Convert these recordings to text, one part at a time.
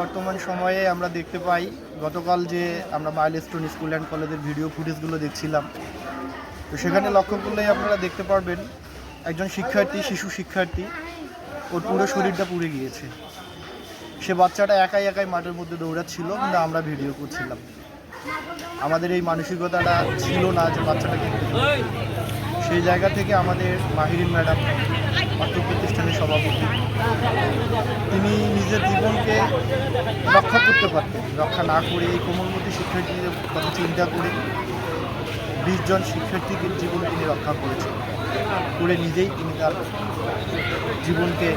বর্তমান সময়ে আমরা দেখতে পাই, গতকাল যে আমরা মাইলস্টোন স্কুল অ্যান্ড কলেজের ভিডিও ফুটেজগুলো দেখছিলাম, তো সেখানে লক্ষ্য করলেই আপনারা দেখতে পারবেন, একজন শিক্ষার্থী, শিশু শিক্ষার্থী, ওর পুরো শরীরটা পুড়ে গিয়েছে। সে বাচ্চাটা একাই একাই মাঠের মধ্যে দৌড়াচ্ছিল, কিন্তু আমরা ভিডিও করছিলাম। আমাদের এই মানসিকতাটা ছিল না যে বাচ্চাটাকে সেই জায়গা থেকে আমাদের মাহিরিন ম্যাডাম পাঠ্য প্রতিষ্ঠানের সভাপতি। তিনি নিজের জীবনকে রক্ষা করতে পারতেন, রক্ষা না করে এই কোমলমতি শিক্ষার্থীদের কথা চিন্তা করে বিশ জন শিক্ষার্থীদের জীবন তিনি রক্ষা করেছেন। করে নিজেই তিনি তার জীবনকে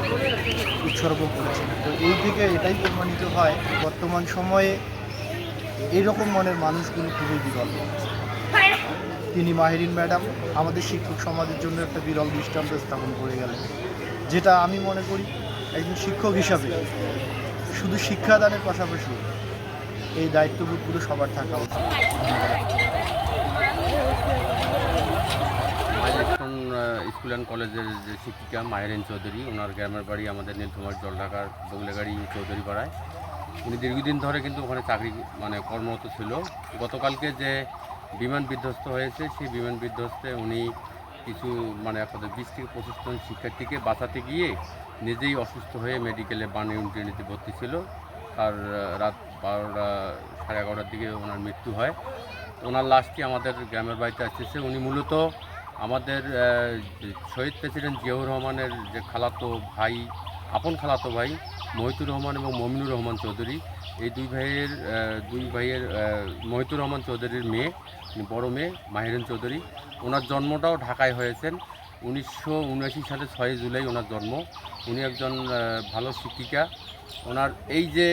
উৎসর্গ করেছেন। তো এই থেকে এটাই প্রমাণিত হয়, বর্তমান সময়ে এইরকম মনের মানুষগুলো খুবই বিরল। তিনি মাহেরিন ম্যাডাম, আমাদের শিক্ষক সমাজের জন্য একটা বিরল দৃষ্টান্ত স্থাপন করে গেলেন, যেটা আমি মনে করি একজন শিক্ষক হিসাবে শুধু শিক্ষাদানের পাশাপাশি এই দায়িত্ববোধগুলো সবার থাকা উচিত। স্কুল অ্যান্ড কলেজের যে শিক্ষিকা মাহেরিন চৌধুরী, ওনার গ্রামের বাড়ি আমাদের নীলকুমার জলঢাকার বগলেগাড়ি চৌধুরী পাড়ায় উনি দীর্ঘদিন ধরে কিন্তু ওখানে চাকরি মানে কর্মরত ছিল। গতকালকে যে বিমান বিধ্বস্ত হয়েছে, সেই বিমান বিধ্বস্তে উনি কিছু মানে আপনাদের বিশ থেকে পঁচিশ জন শিক্ষার্থীকে বাঁচাতে গিয়ে নিজেই অসুস্থ হয়ে মেডিকেলে বান ইউনিটিতে ভর্তি ছিল। আর রাত বারোটা সাড়ে এগারোটার দিকে ওনার মৃত্যু হয়। ওনার লাশটি আমাদের গ্রামের বাড়িতে আসতেছে। উনি মূলত আমাদের শহীদ প্রেসিডেন্ট জিয়াউর রহমানের যে খালাতো ভাই আপন খালাতো ভাই, মহিতুর রহমান এবং মমিনুর রহমান চৌধুরী। এই দুই ভাইয়ের দুই ভাইয়ের মহিতুর রহমান চৌধুরীর মেয়ে বড় মেয়ে, মাহিরেন চৌধুরী। ওনার জন্মটাও ঢাকায় হয়েছেন। উনিশশো উনআশি সালে ছয় জুলাই ওনার জন্ম। উনি একজন ভালো শিক্ষিকা। ওনার এই যে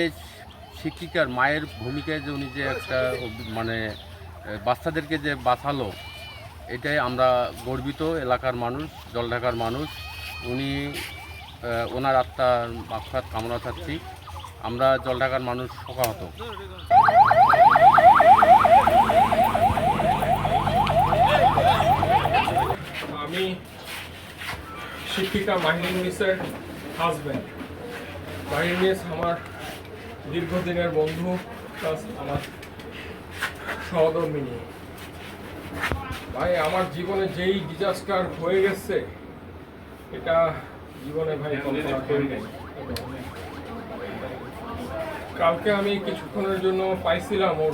শিক্ষিকার মায়ের ভূমিকায় যে উনি যে একটা মানে বাচ্চাদেরকে যে বাঁচালো, এটাই আমরা গর্বিত। এলাকার মানুষ, জলঢাকার মানুষ। উনি ওনার আত্মার মাফাত কামনা চাচ্ছি আমরা জলঢাকার মানুষ শোকাহত। আমি শিক্ষিকা মাহিনী মিসের হাজব্যান্ড মাহিনী মিস আমার দীর্ঘদিনের বন্ধু, প্লাস আমার সহধর্মিনী। ভাই, আমার জীবনে যেই ডিজাস্টার হয়ে গেছে, এটা জীবনে ভাই। কালকে আমি কিছুক্ষণের জন্য পাইছিলাম ওর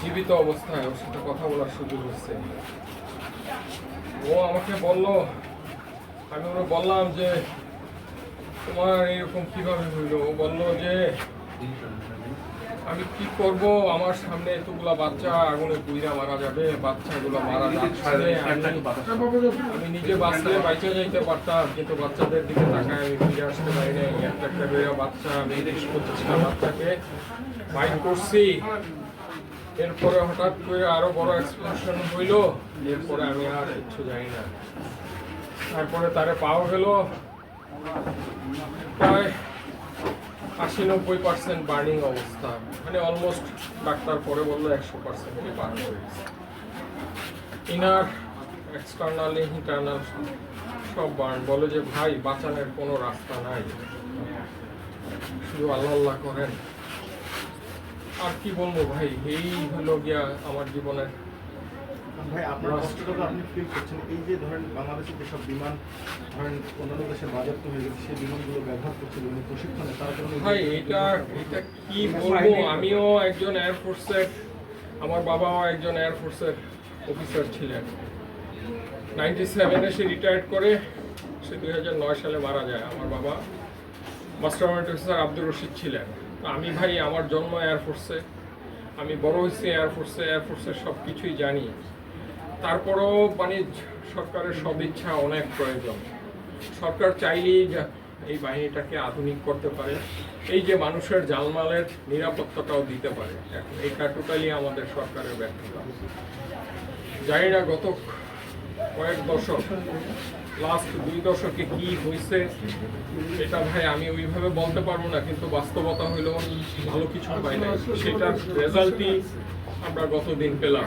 জীবিত অবস্থায় ওর সাথে কথা বলার সুযোগ হচ্ছে ও আমাকে বলল আমি ওরা বললাম যে তোমার এরকম কীভাবে হইল? ও বলল যে আমি কি করব? আমার সামনে এতগুলা বাচ্চা, আগুনে পুইরা মারা যাবে, বাচ্চাগুলো মারা যাচ্ছে, আমি- নিজে বাঁচলে বাইচা যাইতে পারতাম, কিন্তু বাচ্চাদের দিকে তাকায় আমি ফিরে আসতে পারি নাই। একটা একটা বেড়ে বাচ্চা আমি পঁচিশটা বাচ্চাকে বাইক করছি। এরপরে হঠাৎ করে আরও বড় এক্সপ্লোশন হইল, এরপরে আমি আর কিচ্ছু জানি না। তারপরে তারে পাওয়া গেল। প্রায় আশি নব্বই পার্সেন্ট বার্নিং অবস্থা। মানে অলমোস্ট ডাক্তার পরে বলল একশো পার্সেন্ট বার্ন হয়ে গেছে। ইনার এক্সটার্নালি ইন্টারনাল সব বার্ন বলে যে, ভাই, বাঁচানোর কোনো রাস্তা নাই। শুধু আল্লাহ আল্লাহ করেন। আর কি বলব ভাই, এই হলো গিয়া আমার জীবনের ভাই আপনার আপনি ফিল করছেন। এই যে ধরেন বাংলাদেশের যেসব বিমান ধরেন অন্যান্য দেশে বাজেয়াপ্ত হয়ে গেছে সেই বিমানগুলো ব্যবহার করছে বিভিন্ন প্রশিক্ষণে তার জন্য ভাই এটা এটা কি বলব? আমিও একজন এয়ারফোর্সের আমার বাবাও একজন এয়ারফোর্সের অফিসার ছিলেন। নাইনটি সেভেনে সে রিটায়ার্ড করে সে দুই হাজার নয় সালে মারা যায়। আমার বাবা মাস্টার অফিসার আব্দুর রশিদ ছিলেন। আমি ভাই আমার জন্ম এয়ারফোর্সে আমি বড় হয়েছি এয়ারফোর্সে এয়ারফোর্সের সব কিছুই জানি। তারপরেও মানে সরকারের সদিচ্ছা অনেক প্রয়োজন। সরকার চাইলেই এই বাহিনীটাকে আধুনিক করতে পারে, এই যে মানুষের জালমালের নিরাপত্তাটাও দিতে পারে। এটা টোটালি আমাদের সরকারের ব্যর্থতা। জানি না গত কয়েক দশক লাস্ট দুই দশকে কি হয়েছে এটা ভাই আমি ওইভাবে বলতে পারব না, কিন্তু বাস্তবতা হইল ভালো কিছু পাই না সেটার রেজাল্টই আমরা গত গতদিন পেলাম।